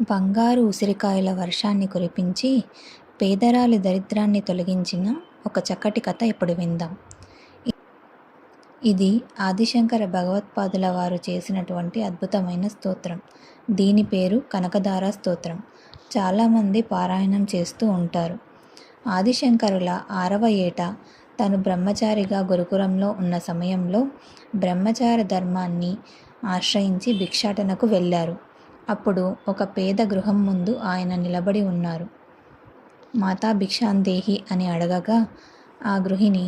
బంగారు ఉసిరికాయల వర్షాన్ని కురిపించి పేదరాలి దరిద్రాన్ని తొలగించిన ఒక చక్కటి కథ ఇప్పుడు విందాం. ఇది ఆదిశంకర భగవత్పాదుల వారు చేసినటువంటి అద్భుతమైన స్తోత్రం. దీని పేరు కనకధార స్తోత్రం. చాలామంది పారాయణం చేస్తూ ఉంటారు. ఆదిశంకరుల ఆరవ ఏట తను బ్రహ్మచారిగా గురుకులంలో ఉన్న సమయంలో బ్రహ్మచార ధర్మాన్ని ఆశ్రయించి భిక్షాటనకు వెళ్ళారు. అప్పుడు ఒక పేద గృహం ముందు ఆయన నిలబడి ఉన్నారు. మాతా భిక్షాందేహి అని అడగగా ఆ గృహిణి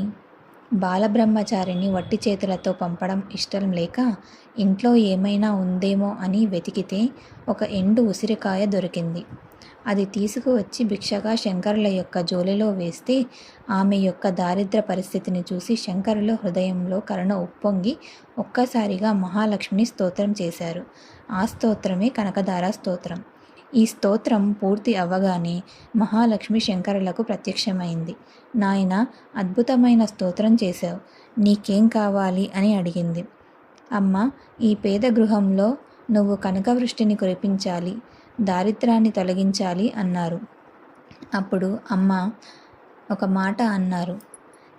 బాలబ్రహ్మచారిని వట్టి చేతులతో పంపడం ఇష్టం లేక ఇంట్లో ఏమైనా ఉందేమో అని వెతికితే ఒక ఎండు ఉసిరికాయ దొరికింది. అది తీసుకువచ్చి భిక్షగా శంకరుల యొక్క జోలిలో వేస్తే ఆమె యొక్క దారిద్ర పరిస్థితిని చూసి శంకరుల హృదయంలో కరుణ ఉప్పొంగి ఒక్కసారిగా మహాలక్ష్మిని స్తోత్రం చేశారు. ఆ స్తోత్రమే కనకధార స్తోత్రం. ఈ స్తోత్రం పూర్తి అవ్వగానే మహాలక్ష్మి శంకరులకు ప్రత్యక్షమైంది. నాయన అద్భుతమైన స్తోత్రం చేశావు. నీకేం కావాలి అని అడిగింది. అమ్మ ఈ పేద గృహంలో నువ్వు కనకవృష్టిని కురిపించాలి దారిద్రాన్ని తొలగించాలి అన్నారు. అప్పుడు అమ్మ ఒక మాట అన్నారు.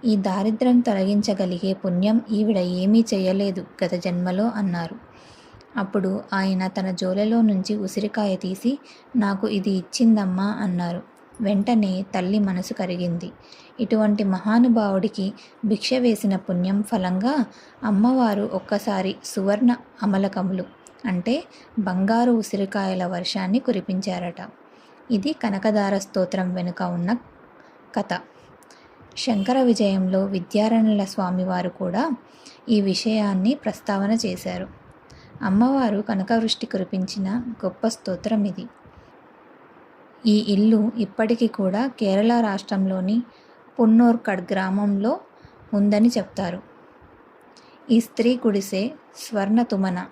ఈ దారిద్ర్యం తొలగించగలిగే పుణ్యం ఈవిడ ఏమీ చేయలేదు గత జన్మలో అన్నారు. అప్పుడు ఆయన తన జోలెలో నుంచి ఉసిరికాయ తీసి నాకు ఇది ఇచ్చిందమ్మా అన్నారు. వెంటనే తల్లి మనసు కరిగింది. ఇటువంటి మహానుభావుడికి భిక్ష వేసిన పుణ్యం ఫలంగా అమ్మవారు ఒక్కసారి సువర్ణ అమలకములు అంటే బంగారు ఉసిరికాయల వర్షాన్ని కురిపించారట. ఇది కనకదార స్తోత్రం వెనుక ఉన్న కథ. శంకర విజయంలో విద్యారణ్యుల స్వామివారు కూడా ఈ విషయాన్ని ప్రస్తావన చేశారు. అమ్మవారు కనకవృష్టి కురిపించిన గొప్ప స్తోత్రం ఇది. ఈ ఇల్లు ఇప్పటికీ కూడా కేరళ రాష్ట్రంలోని పున్నోర్కడ్ గ్రామంలో ఉందని చెప్తారు. ఈ స్త్రీ గుడిసె స్వర్ణ తుమన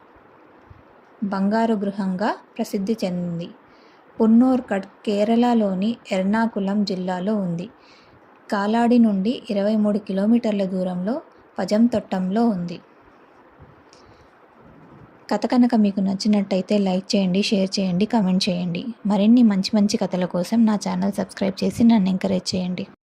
బంగారు గృహంగా ప్రసిద్ధి చెందింది. పున్నోర్కడ్ కేరళలోని ఎర్నాకుళం జిల్లాలో ఉంది. కాలాడి నుండి ఇరవై మూడు కిలోమీటర్ల దూరంలో పజంతొట్టంలో ఉంది. కథ కనుక మీకు నచ్చినట్టయితే లైక్ చేయండి షేర్ చేయండి కమెంట్ చేయండి. మరిన్ని మంచి మంచి కథల కోసం నా ఛానల్ సబ్స్క్రైబ్ చేసి నన్ను ఎంకరేజ్ చేయండి.